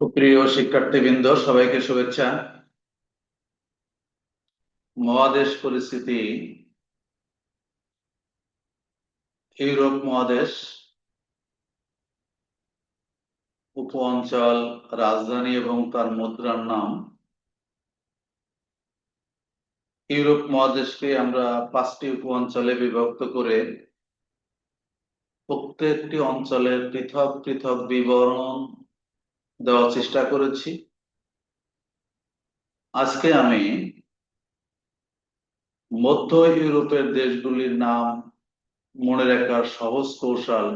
সুপ্রিয় শিক্ষার্থীবৃন্দ, সবাইকে শুভেচ্ছা। মহাদেশ পরিস্থিতি। ইউরোপ মহাদেশ। উপ অঞ্চল, রাজধানী এবং তার মুদ্রার নাম। ইউরোপ মহাদেশকে আমরা পাঁচটি উপ অঞ্চলে বিভক্ত করে প্রত্যেকটি অঞ্চলের পৃথক পৃথক বিবরণ দেওয়ার চেষ্টা করেছি। আজকে আমি মধ্য ইউরোপের দেশগুলির নাম মনে রাখার সহজ কৌশল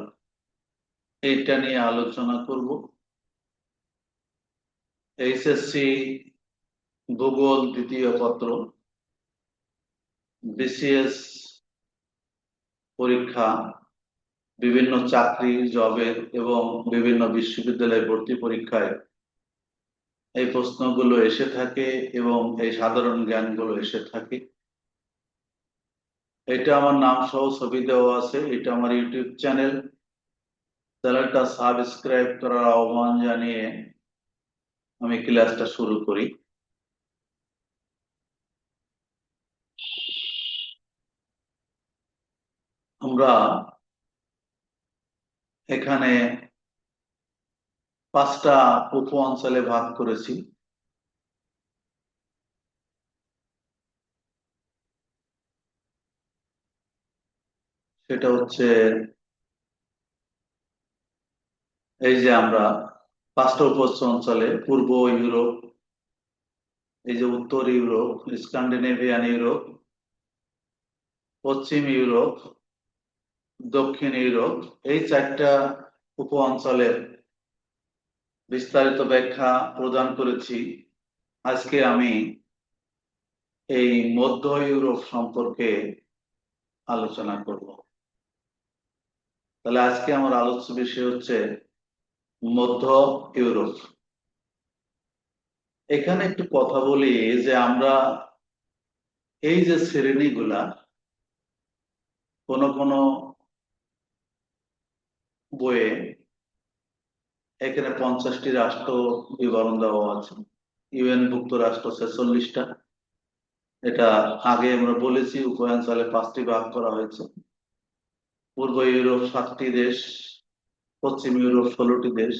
এইটা নিয়ে আলোচনা করব। এইচএসসি ভূগোল দ্বিতীয় পত্র বিসিএস পরীক্ষা বিভিন্ন চাকরি জবের এবং বিভিন্ন বিশ্ববিদ্যালয়ে ভর্তি পরীক্ষায় এই প্রশ্নগুলো এসে থাকে এবং এই সাধারণ জ্ঞানগুলো এসে থাকে। এটা আমার নাম সহ ছবি দেওয়া আছে, এটা আমার ইউটিউব চ্যানেল। চ্যানেলটা সাবস্ক্রাইব করার আহ্বান জানিয়ে আমি ক্লাসটা শুরু করি। আমরা এখানে পাঁচটা উপ অঞ্চলে ভাগ করেছি। সেটা হচ্ছে এই যে আমরা পাঁচটা উপ অঞ্চলে পূর্ব ইউরোপ, এই যে উত্তর ইউরোপ স্ক্যান্ডিনেভিয়ান ইউরোপ, পশ্চিম ইউরোপ দক্ষিণ ইউরোপ, এই চারটা উপ অঞ্চলের বিস্তারিত ব্যাখ্যা প্রদান করেছি। আজকে আমি এই মধ্য ইউরোপ সম্পর্কে আলোচনা করব। তাহলে আজকে আমার আলোচ্য বিষয় হচ্ছে মধ্য ইউরোপ। এখানে একটু কথা বলি যে আমরা এই যে শ্রেণীগুলা, কোন কোন বইয়ে এখানে পঞ্চাশটি রাষ্ট্র বিবরণ দেওয়া আছে। ইউএন ভুক্ত রাষ্ট্র ছেচল্লিশটা এটা আগে আমরা বলেছি উপাঞ্চলে পাঁচটি ভাগ করা হয়েছে। পূর্ব ইউরোপ সাতটি দেশ, পশ্চিম ইউরোপ ষোলোটি দেশ।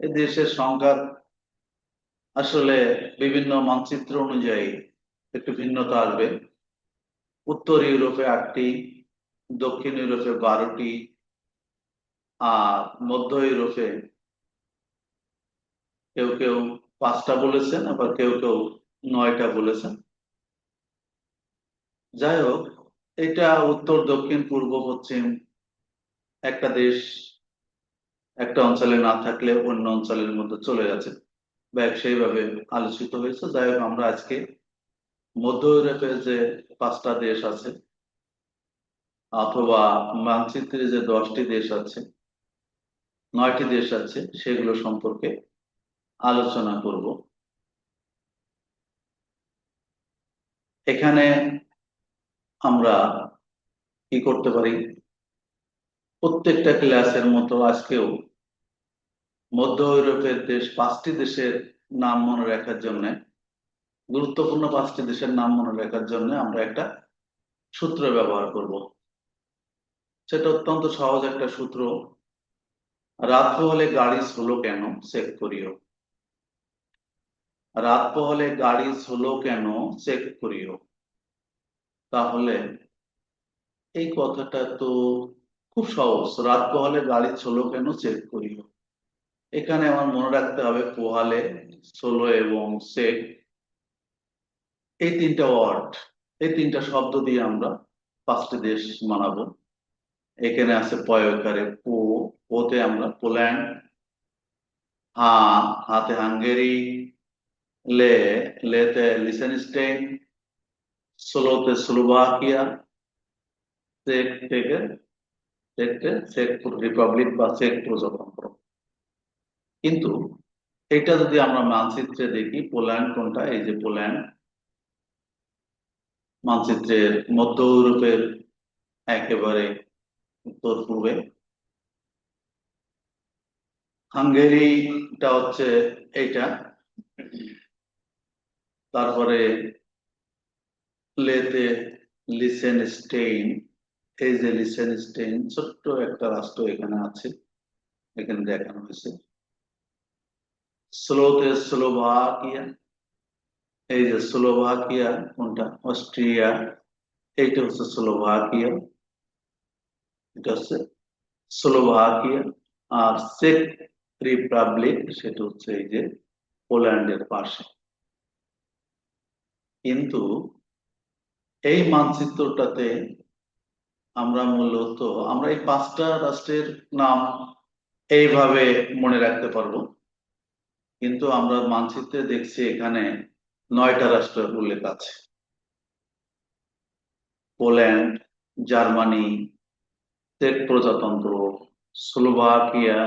এই দেশের সংখ্যা আসলে বিভিন্ন মানচিত্র অনুযায়ী একটু ভিন্নতা আসবে। উত্তর ইউরোপে আটটি, দক্ষিণ ইউরোপে বারোটি আর মধ্য ইউরোপে কেউ কেউ পাঁচটা বলেছেন, আবার কেউ কেউ নয়টা বলেছেন। যাই হোক, এটা উত্তর, দক্ষিণ, পূর্ব, পশ্চিম, একটা দেশ, একটা অঞ্চলে না থাকলে অন্য অঞ্চলের মধ্যে চলে যাচ্ছে ব্যবসায়ীভাবে আলোচিত হয়েছে। যাই হোক, আমরা আজকে মধ্য ইউরোপের যে পাঁচটা দেশ আছে, অথবা মানচিত্রে যে দশটি দেশ আছে নয়টি দেশ আছে, সেগুলো সম্পর্কে আলোচনা করব। এখানে আমরা কি করতে পারি? প্রত্যেকটা ক্লাসের মতো আজকেও মধ্য ইউরোপের দেশ, পাঁচটি দেশের নাম মনে রাখার জন্য, গুরুত্বপূর্ণ পাঁচটি দেশের নাম মনে রাখার জন্য আমরা একটা সূত্র ব্যবহার করব। সেটা অত্যন্ত সহজ একটা সূত্র। রাত হলে গাড়ি স্লো কেন? চেক করিও। রাত পোহলে গাড়ি স্লো কেন? চেক করিও। তাহলে এই কথাটা তো খুব সহজ। রাত পোহালে গাড়ি ছোলো কেন? চেক করিও। এখানে আমার মনে রাখতে হবে পোহালে সোলো এবং চেক এই তিনটা ওয়ার্ড এই তিনটা শব্দ দিয়ে আমরা পাঁচটি দেশ মানাবো। এখানে আছে পয়কারে পো পোতে আমরা পোল্যান্ড, হা, হাতে হাঙ্গেরি, লে, লেতে লিসেনস্টেইন, স্লোতে স্লোভাকিয়া, চেক থেকে, চেক রিপাবলিক বা চেক প্রজাতন্ত্র। কিন্তু এটা যদি আমরা মানচিত্রে দেখি, পোল্যান্ড কোনটা? এই যে পোল্যান্ড। মানচিত্রের মধ্য ইউরোপের একেবারে উত্তর পূর্বে হাঙ্গেরি ক্যাপিটালটা হচ্ছে এইটা। তারপরে লেতে লিসেন স্টেইন, এই যে লিসেন স্টেইন, ছোট্ট একটা রাষ্ট্র এখানে আছে, এখানে দেখানো হয়েছে। স্লোতে স্লোভাকিয়া, এই যে স্লোভাকিয়া কোনটা? অস্ট্রিয়া, এইটা হচ্ছে স্লোভাকিয়া, এটা হচ্ছে স্লোভাকিয়া। আর চেক রিপাবলিক সেটা হচ্ছে এই যে পোল্যান্ডের পাশে। কিন্তু এই মানচিত্রটাতে আমরা মূলত, আমরা এই পাঁচটা রাষ্ট্রের নাম এইভাবে মনে রাখতে পারব। কিন্তু আমরা মানচিত্রে দেখছি এখানে নয়টা রাষ্ট্রের উল্লেখ আছে। পোল্যান্ড, জার্মানি, চেক প্রজাতন্ত্র, Slovakia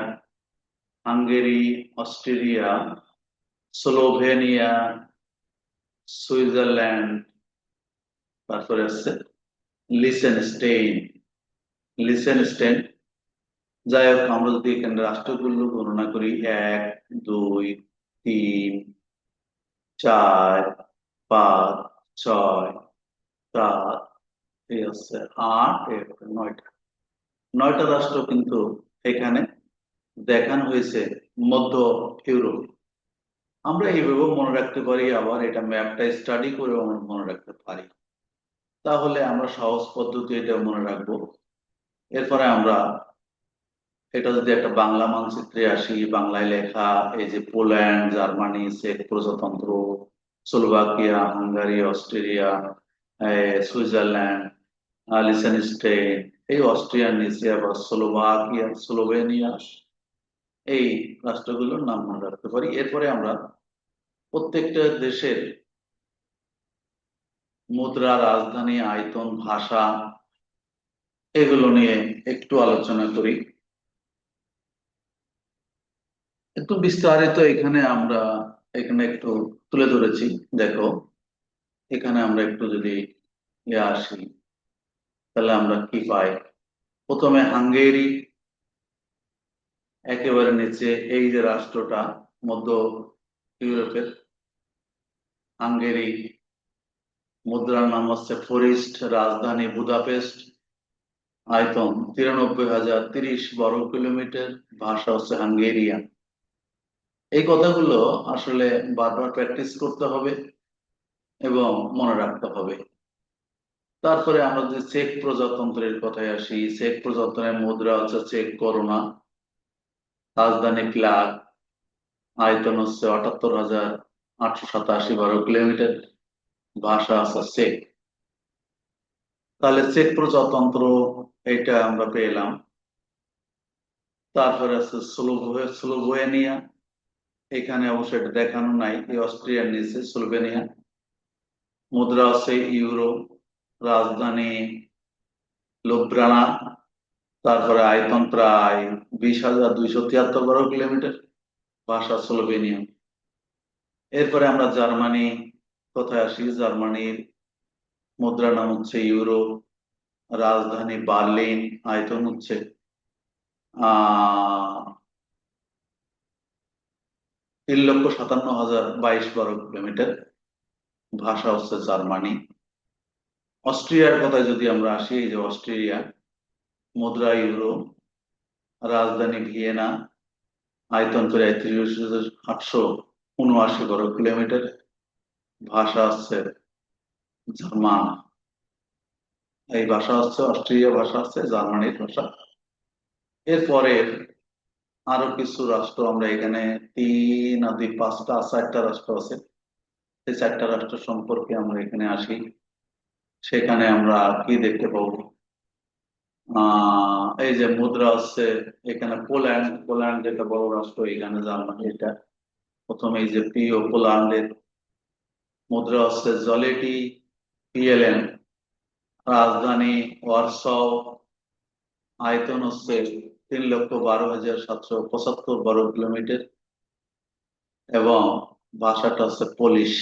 Hungary, Australia, Slovenia, Switzerland, তারপরে আছে লিসেনস্টেইন। লিসেনস্টেইন, যাই হোক, আমরা যদি এখানে রাষ্ট্রগুলো গণনা করি, এক, দুই, তিন, চার, পাঁচ, ছয়, সাত, এই হচ্ছে আট নয়টা। নয়টা রাষ্ট্র কিন্তু এখানে দেখানো হয়েছে মধ্য ইউরোপ। আমরা এইভাবেও মনে রাখতে পারি, আবার এটা ম্যাপটা স্টাডি করে আমরা মনে রাখতে পারি। তাহলে আমরা সহজ পদ্ধতি এটা মনে রাখব। এরপরে আমরা এটা যদি একটা বাংলা মানচিত্রে আসি, বাংলায় লেখা, এই যে পোল্যান্ড, জার্মানি, চেক প্রজাতন্ত্র, Slovakia, Hungary, Australia Switzerland Liechtenstein এই অস্ট্রিয়ার নিচে আবার স্লোভাকিয়া, স্লোভেনিয়া এই রাষ্ট্রগুলোর নাম মনে রাখতে পারি। এরপরে আমরা প্রত্যেকটা দেশের মুদ্রা, রাজধানী, আয়তন, ভাষা এগুলো নিয়ে একটু আলোচনা করি। একটু বিস্তারিত এখানে আমরা এখানে একটু তুলে ধরেছি। দেখো, এখানে আমরা একটু যদি ইয়ে আসি, তাহলে আমরা কি পাই? প্রথমে হাঙ্গেরি একেবারে নিচে, এই যে রাষ্ট্রটা মধ্য ইউরোপের, হাঙ্গেরি, মুদ্রার নাম হচ্ছে ফরিস্ট রাজধানী বুদাপেস্ট, আয়তন তিরানব্বই হাজার তিরিশ বর্গ কিলোমিটার, ভাষা হচ্ছে হাঙ্গেরিয়ান। এই কথাগুলো আসলে বারবার প্র্যাকটিস করতে হবে এবং মনে রাখতে হবে। তারপরে আমরা যে চেক প্রজাতন্ত্রের কথায় আসি, চেক প্রজাতন্ত্রের মুদ্রা হচ্ছে চেক করোনা। রাজধানী প্লাগ আয়তন হচ্ছে আটাত্তর হাজার আটশো সাতাশি বারো কিলোমিটার। ভাষা আছে চেক। তাহলে চেক প্রজাতন্ত্র, এটা আমরা পেলাম। তারপরে আছে স্লোভেনিয়া। এখানে অবশ্য এটা দেখানো নাই অস্ট্রিয়ার নিচে স্লোভেনিয়া। মুদ্রা আছে ইউরো, রাজধানী লোব্রানা তারপরে আয়তন প্রায় বিশ হাজার দুইশো তিয়াত্তর বারো কিলোমিটার ভাষা স্লোভেনিয়া। এরপরে আমরা জার্মানি, কোথায় আসি? জার্মানির মুদ্রা নাম হচ্ছে ইউরো, রাজধানী বার্লিন, আয়তন হচ্ছে তিন লক্ষ সাতান্ন হাজার বাইশ বারো কিলোমিটার। ভাষা হচ্ছে জার্মানি। অস্ট্রিয়ার কথায় যদি আমরা আসি, এই যে অস্ট্রেলিয়া মুদ্রা, ইউরো, রাজধানী ভিয়েনা, আয়তন প্রায় ত্রিশ আটশো উনআশি বর্গ কিলোমিটার। ভাষা হচ্ছে জার্মান। এই ভাষা হচ্ছে অস্ট্রেলিয়া ভাষা হচ্ছে জার্মানির ভাষা। এরপরে আরও কিছু রাষ্ট্র, আমরা এখানে তিন আর দুই, পাঁচটা, চারটা রাষ্ট্র আছে। সেই চারটা রাষ্ট্র সম্পর্কে আমরা এখানে আসি। সেখানে আমরা কি দেখতে পাবো? এই যে মুদ্রা হচ্ছে এখানে পোল্যান্ড পোল্যান্ড যেটা বড় রাষ্ট্র, এখানে জার্মানি এটা। প্রথমে এই যে পিও পোল্যান্ডের মুদ্রা হচ্ছে জলেটি পিএলএন রাজধানী ওয়ার্সাও, আয়তন হচ্ছে তিন লক্ষ বারো হাজার সাতশো পঁচাত্তর বারো কিলোমিটার। এবং ভাষাটা হচ্ছে পোলিশ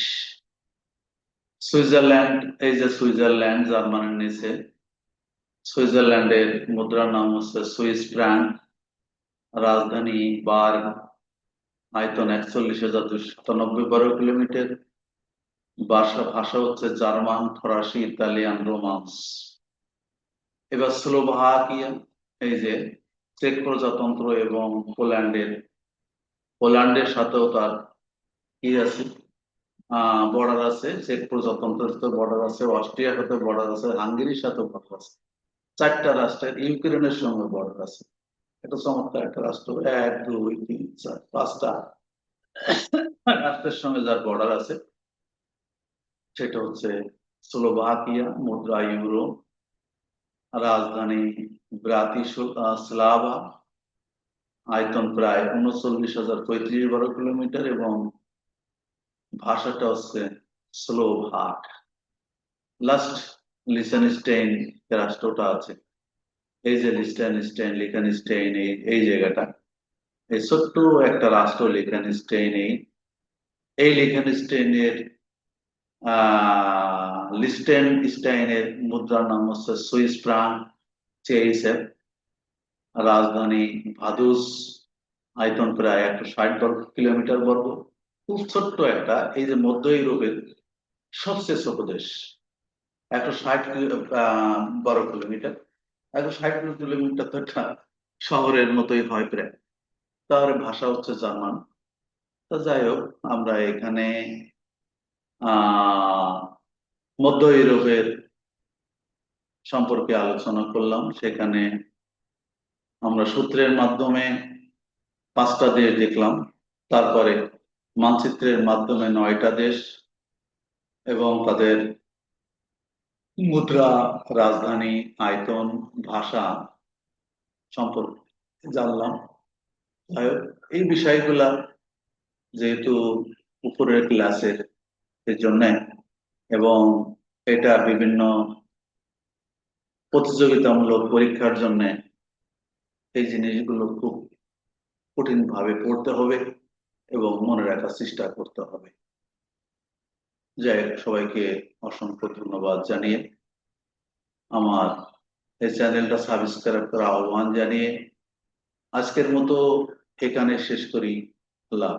সুইজারল্যান্ড, এই যে সুইজারল্যান্ড জার্মানির নিচে। সুইজারল্যান্ডের মুদ্রার নাম হচ্ছে সুইস ফ্রাঙ্ক রাজধানী বার্গ, আয়তন একচল্লিশ হাজার দুশো বর্গ কিলোমিটার। ভাষা ভাষা হচ্ছে জার্মান, ফরাসি, ইতালিয়ান, রোমান্স। এবার স্লোভাকিয়া, এই যে চেক প্রজাতন্ত্র এবং পোল্যান্ডের পোল্যান্ডের সাথেও তার কি আছে বর্ডার আছে, চেক প্রজাতন্ত্রের সাথে বর্ডার আছে, অস্ট্রিয়ার সাথে বর্ডার আছে, হাঙ্গেরির সাথে বর্ডার আছে। চারটা রাষ্ট্রের ইউক্রেনের সঙ্গে বর্ডার আছে। এটা চমৎকার একটা রাষ্ট্র। এক, দুই, তিন, চার, পাঁচটা রাষ্ট্রের সঙ্গে যার বর্ডার আছে, সেটা হচ্ছে স্লোভাকিয়া, মুদ্রা ইউরো রাজধানী ব্রাতিস্লাভা আয়তন প্রায় উনচল্লিশ হাজার পঁয়ত্রিশ বারো কিলোমিটার এবং ভাষাটা হচ্ছে স্লোভাক। লাস্ট লিসেনস্টেইন রাষ্ট্রটা আছে। এই যে লিস্টেনস্টেইন লিখেনস্টেইন এই এই জায়গাটা। এই ছোট্ট একটা রাষ্ট্র লিখেনস্টেইন এই। এই লিখেনস্টেইনের লিস্টেনস্টাইনের মুদ্রার নাম হচ্ছে সুইস ফ্রাঙ্ক চেইসের রাজধানী ভাদুস, আয়তন প্রায় একশো ষাট বর্গ কিলোমিটার বর্গ। খুব ছোট্ট একটা, এই যে মধ্য ইউরোপের সবচেয়ে ছোট দেশ। একশো ষাট বর্গ কিলোমিটার। একশো ষাট কিলোমিটার তো একটা শহরের মতোই হয় প্রায়। তাহলে ভাষা হচ্ছে জার্মান। তো যাই হোক, আমরা এখানে মধ্য ইউরোপের সম্পর্কে আলোচনা করলাম। সেখানে আমরা সূত্রের মাধ্যমে পাঁচটা দেশ দেখলাম। তারপরে মানচিত্রের মাধ্যমে নয়টা দেশ এবং তাদের মুদ্রা, রাজধানী, আয়তন, ভাষা সম্পর্কে জানলাম। এই বিষয়গুলা যেহেতু উপরের ক্লাসের জন্য এবং এটা বিভিন্ন প্রতিযোগিতামূলক পরীক্ষার জন্য এই জিনিসগুলো খুব কঠিন ভাবে পড়তে হবে এবং মনে রাখার চেষ্টা করতে হবে। যাই সবাইকে অসংখ্য ধন্যবাদ জানিয়ে আমার এই চ্যানেলটা সাবস্ক্রাইব করার আহ্বান জানিয়ে আজকের মতো এখানে শেষ করি আল্লাহ।